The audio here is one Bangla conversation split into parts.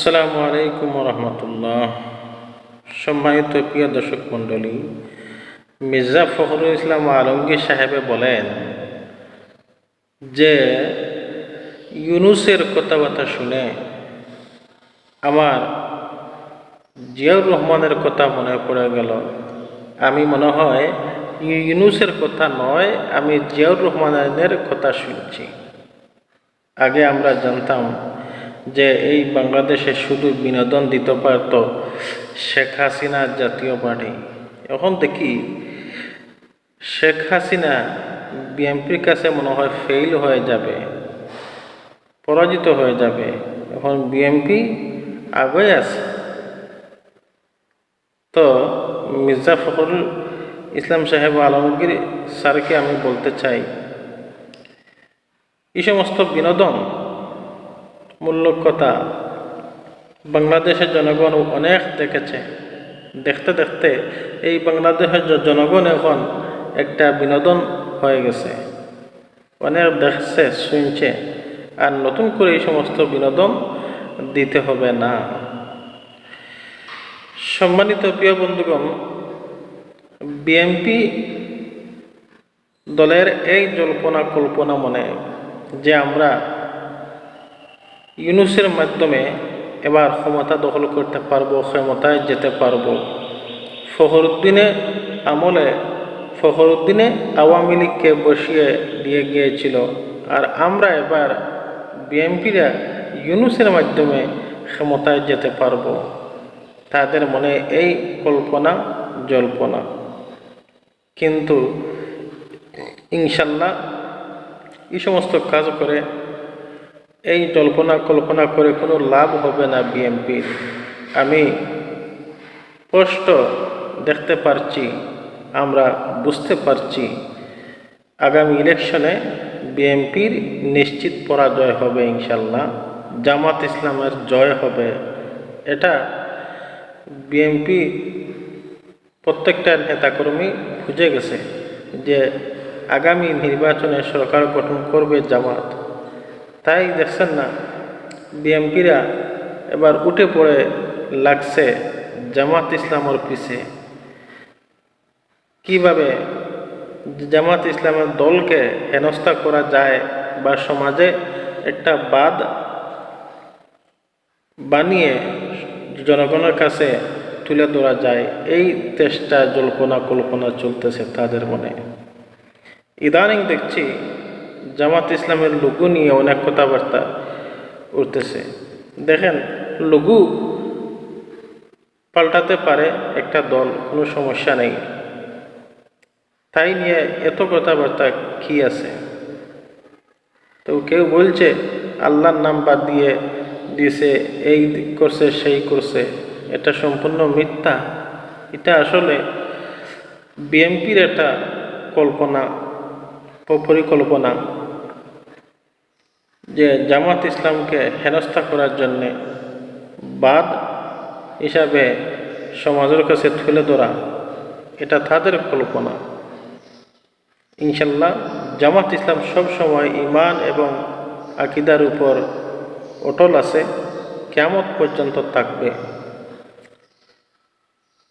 আসসালামু আলাইকুম রহমতুল্লাহ সম্মানিত প্রিয় দর্শক মণ্ডলী, মির্জা ফখরুল ইসলাম আলমগীর সাহেবে বলেন যে, ইউনুসের কথাবার্তা শুনে আমার জিয়াউর রহমানের কথা মনে পড়ে গেল। আমি মনে হয় ইউনুসের কথা নয়, আমি জিয়াউর রহমানের কথা শুনছি। আগে আমরা জানতাম যে এই বাংলাদেশে শুধু বিনোদন দিতে পারত শেখ হাসিনা জাতীয় পার্টি। এখন দেখি, শেখ হাসিনা বিএনপির কাছে মনে হয় ফেল হয়ে যাবে, পরাজিত হয়ে যাবে। এখন বিএনপি আগে আছে। তো মির্জা ফখরুল ইসলাম সাহেব আলমগীর স্যারকে আমি বলতে চাই, এই সমস্ত বিনোদন মূল্যক কথা বাংলাদেশের জনগণ অনেক দেখেছে। দেখতে দেখতে এই বাংলাদেশের জনগণ এখন একটা বিনোদন হয়ে গেছে। অনেক দেখছে, শুনছে, আর নতুন করে এই সমস্ত বিনোদন দিতে হবে না। সম্মানিত প্রিয় বন্ধুগণ, বিএনপি দলের এই জল্পনা কল্পনা মনে যে আমরা ইউনুসের মাধ্যমে এবার ক্ষমতা দখল করতে পারব, ক্ষমতায় যেতে পারব। ফখরুদ্দিনে আমলে, ফখরুদ্দিনে আওয়ামী লীগকে বসিয়ে দিয়ে গিয়েছিল। আর আমরা এবার বিএনপিরা ইউনুসের মাধ্যমে ক্ষমতায় যেতে পারব। তাদের মনে এই কল্পনা, জল্পনা। কিন্তু ইনশাল্লাহ এই সমস্ত কাজ করে এই জল্পনা কল্পনা করে কোনো লাভ হবে না বিএনপির আমি স্পষ্ট দেখতে পারছি, আমরা বুঝতে পারছি, আগামী ইলেকশনে বিএনপির নিশ্চিত পরাজয় হবে ইনশাল্লাহ, জামাত ইসলামের জয় হবে। এটা বিএনপি প্রত্যেকটা নেতাকর্মী বুঝে গেছে যে আগামী নির্বাচনে সরকার গঠন করবে জামাত। তাই দেখছেন না, বিএমপিরা এবার উঠে পড়ে লাগছে জামাত ইসলামের পিছে। কীভাবে জামাত ইসলামের দলকে হেনস্থা করা যায় বা সমাজে একটা বাদ বানিয়ে জনগণের কাছে তুলে ধরা যায়, এই চেষ্টা জল্পনা কল্পনা চলতেছে তাদের মনে। ইদানিং দেখছি জামাত ইসলামের লঘু নিয়ে অনেক কথাবার্তা উঠতেছে। দেখেন লঘু পাল্টাতে পারে একটা দল, কোনো সমস্যা নেই। তাই নিয়ে এত কথাবার্তা কি আছে? তো কেউ বলছে, আল্লাহর নাম বাদ দিয়ে দিয়েছে, এই করছে, সেই করছে, এটা সম্পূর্ণ মিথ্যা। এটা আসলে বিএনপির একটা কল্পনা। পরিকল্পনা যে জামাত ইসলামকে হেনস্থা করার জন্যে বাদ হিসাবে সমাজের কাছে তুলে ধরা, এটা তাদের কল্পনা। ইনশাল্লাহ জামাত ইসলাম সব সময় ইমান এবং আকিদার উপর অটল আছে কেমত পর্যন্ত থাকবে।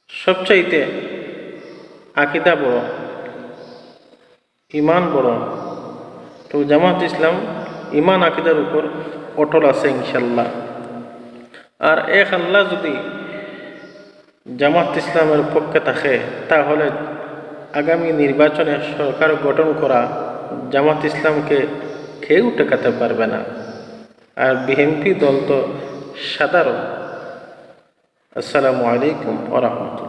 সবচাইতে আকিদা বড় ইমান বড় তো জামাত ইসলাম ইমান আকিদার উপর অটল আছে ইনশাল্লাহ আর এক আল্লাহ যদি জামাত ইসলামের পক্ষে থাকে, তাহলে আগামী নির্বাচনে সরকার গঠন করা জামাত ইসলামকে কেউ টেকাতে পারবে না। আর বিএনপি দল তো সাধারণ। আসসালামু আলাইকুম ওরহমতুল্লাহ